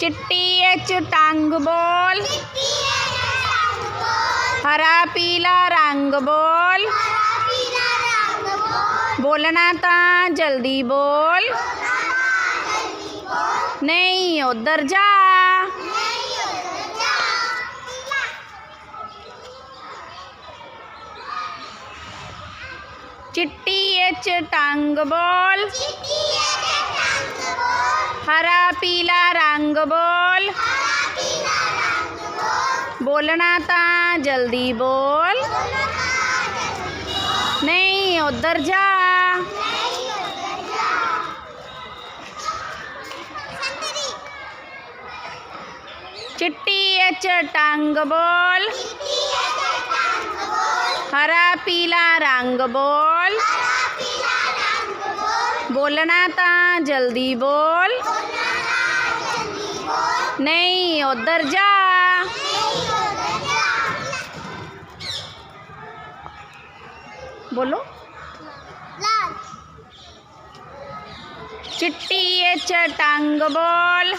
चिट्टी एक टांग बोल। हरा पीला रंग बोल। बोलना ता जल्दी बोल। नहीं उधर जा। चिट्टी एच टांग बोल। हरा पीला रंग बोल। बोलना था, जल्दी बोल। नहीं, उधर जा। चिट्टी चटांग बोल। हरा पीला रंग बोल। बोलना था, जल्दी बोल। नहीं उधर जा। बोलो। चिट्टी ये चटांग बोल।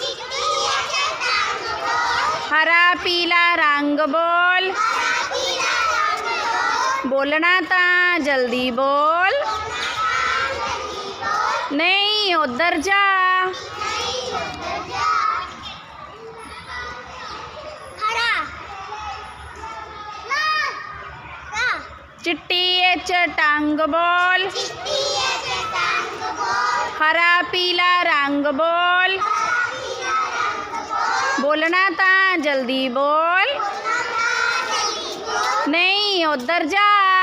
हरा पीला रंग बोल। बोलना था जल्दी बोल। नहीं उधर जा। चिट्टी टंग बोल। हरा पीला रंग बोल। बोलना था जल्दी बोल। नहीं उधर जा।